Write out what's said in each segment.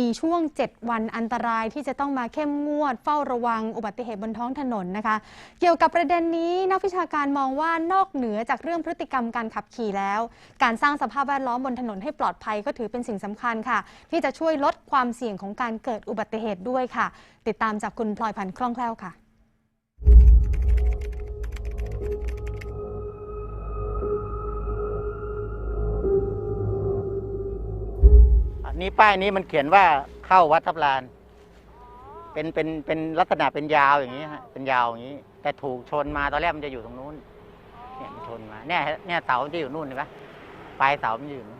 มีช่วง 7 วันอันตรายที่จะต้องมาเข้มงวด เฝ้าระวังอุบัติเหตุบนท้องถนนนะคะ เกี่ยวกับประเด็นนี้นักวิชาการมองว่านอกเหนือจากเรื่องพฤติกรรมการขับขี่แล้ว การสร้างสภาพแวดล้อมบนถนนให้ปลอดภัยก็ถือเป็นสิ่งสำคัญค่ะ ที่จะช่วยลดความเสี่ยงของการเกิดอุบัติเหตุด้วยค่ะ ติดตามจากคุณพลอยพันธ์คล่องแคล่วค่ะ นี้ป้ายนี้มันเขียนว่าเข้าวัดทับลาน เป็นเป็นเป็นลักษณะเป็นยาวอย่างนี้ฮะเป็นยาวอย่างนี้ แต่ถูกชนมาตอนแรกมันจะอยู่ตรงนู้นเนี่ยมันชนมาเนี่ยเนี่ยเสามันจะอยู่นู่นเห็นปะปลายเสามันอยู่นู่น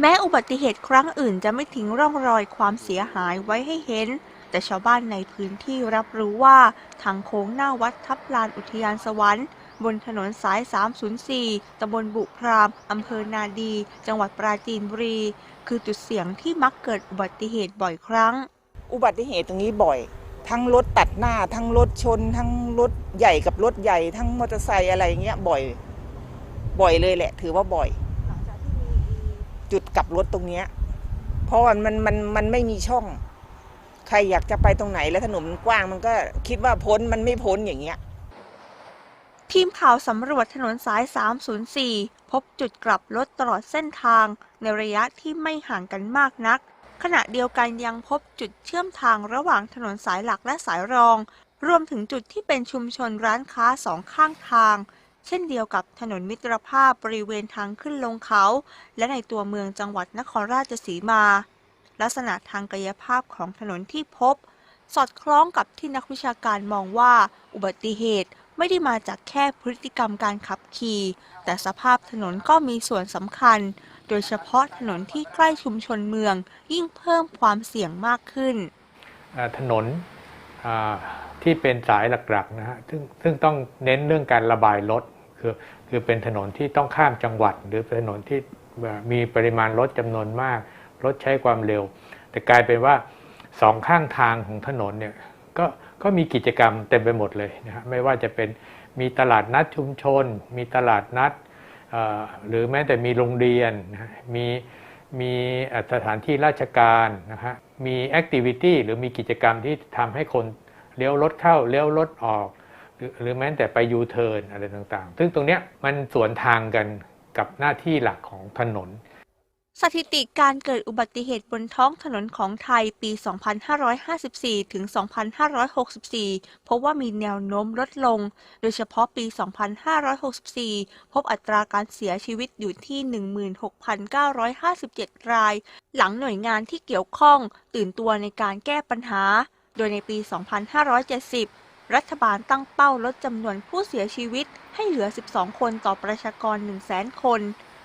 แม้อุบัติเหตุครั้งอื่นจะไม่ทิ้งร่องรอยความเสียหายไว้ให้เห็น แต่ชาวบ้านในพื้นที่รับรู้ว่าทางโค้งหน้าวัดทับลานอุทยานสวรรค์ บนถนนสาย 304 ตำบลบุพราม อำเภอนาดี จังหวัดปราจีนบุรี คือจุดเสี่ยงที่มักเกิดอุบัติเหตุบ่อยครั้ง อุบัติเหตุตรงนี้บ่อย ทั้งรถตัดหน้า ทั้งรถชน ทั้งรถใหญ่กับรถใหญ่ ทั้งมอเตอร์ไซค์อะไรอย่างเงี้ยบ่อย บ่อยเลยแหละ ถือว่าบ่อย จุดกลับรถตรงเนี้ย เพราะว่ามันมันมันไม่มีช่อง ใครอยากจะไปตรงไหนแล้วถนนมันกว้างมันก็คิดว่าพ้นมันไม่พ้นอย่างเงี้ย ทีมข่าวสำรวจถนนสาย 304 พบจุดกลับรถตลอดเส้นทางในระยะที่ไม่ห่างกันมากนัก ขณะเดียวกันยังพบจุดเชื่อมทางระหว่างถนนสายหลักและสายรอง รวมถึงจุดที่เป็นชุมชนร้านค้าสองข้างทาง เช่นเดียวกับถนนมิตรภาพบริเวณทางขึ้นลงเขา และในตัวเมืองจังหวัดนครราชสีมา ลักษณะทางกายภาพของถนนที่พบ สอดคล้องกับที่นักวิชาการมองว่าอุบัติเหตุ ไม่ได้มาจากแค่พฤติกรรมการขับขี่ แต่สภาพถนนก็มีส่วนสำคัญ โดยเฉพาะถนนที่ใกล้ชุมชนเมือง ยิ่งเพิ่มความเสี่ยงมากขึ้น ถนนที่เป็นสายหลักๆนะฮะซึ่งซึ่งต้องเน้นเรื่องการระบายรถคือคือเป็นถนนที่ต้องข้ามจังหวัด หรือเป็นถนนที่มีปริมาณรถจำนวนมาก รถใช้ความเร็ว แต่กลายเป็นว่าสองข้างทางของถนนเนี่ยก็ ก็มีกิจกรรมเต็มไปหมดเลยนะฮะไม่ว่าจะเป็นมีตลาดนัดชุมชน มีตลาดนัดหรือแม้แต่มีโรงเรียนมีมีสถานที่ราชการนะฮะมีแอคทิวิตี้หรือมีกิจกรรมที่ทำให้คนเลี้ยวรถเข้าเลี้ยวรถออก หรือหรือแม้แต่ไปยูเทิร์นอะไรต่างๆ ซึ่งตรงเนี้ยมันสวนทางกันกับหน้าที่หลักของถนน สถิติการเกิดอุบัติเหตุบนท้องถนนของไทยปี 2554 ถึง 2564 พบว่ามีแนวโน้มลดลง โดยเฉพาะปี 2564 พบอัตราการเสียชีวิตอยู่ที่ 16,957 ราย หลังหน่วยงานที่เกี่ยวข้องตื่นตัวในการแก้ปัญหา โดยในปี 2570 รัฐบาลตั้งเป้าลดจำนวนผู้เสียชีวิตให้เหลือ 12 คนต่อประชากร 100,000 คน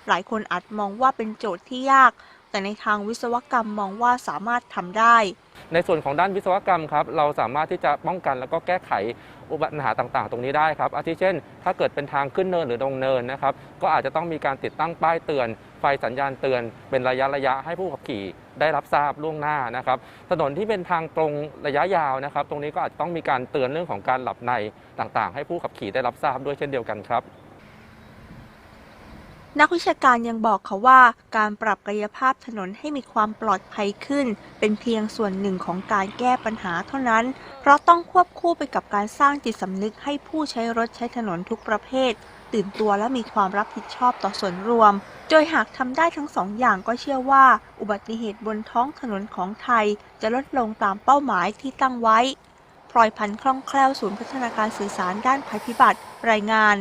หลายคนอาจมองว่าเป็นโจทย์ที่ยาก แต่ในทางวิศวกรรมมองว่าสามารถทำได้ ในส่วนของด้านวิศวกรรมครับเราสามารถที่จะป้องกันแล้วก็แก้ไขอุบัติหตุต่างๆ ตรงนี้ได้ครับอาทิเช่น ถ้าเกิดเป็นทางขึ้นเนินหรือลงเนินนะครับก็อาจจะต้องมีการติดตั้งป้ายเตือน ไฟสัญญาณเตือน เป็นระยะระยะให้ผู้ขับขี่ได้รับทราบล่วงหน้านะครับถนนที่เป็นทางตรงระยะยาวนะครับ ตรงนี้ก็อาจจะต้องมีการเตือนเรื่องของการหลับในต่างๆ ให้ผู้ขับขี่ได้รับทราบด้วยเช่นเดียวกันครับ นักวิชาการยังบอกเขาว่า การปรับกายภาพถนนให้มีความปลอดภัยขึ้น เป็นเพียงส่วนหนึ่งของการแก้ปัญหาเท่านั้น เพราะต้องควบคู่ไปกับการสร้างจิตสำนึกให้ผู้ใช้รถใช้ถนนทุกประเภท ตื่นตัวและมีความรับผิดชอบต่อส่วนรวม โดยหากทำได้ทั้งสองอย่างก็เชื่อว่า อุบัติเหตุบนท้องถนนของไทย จะลดลงตามเป้าหมายที่ตั้งไว้พลอยพันธ์คล่องแคล่วศูนย์พัฒนาการสื่อสารด้านภัยพิบัติ รายงาน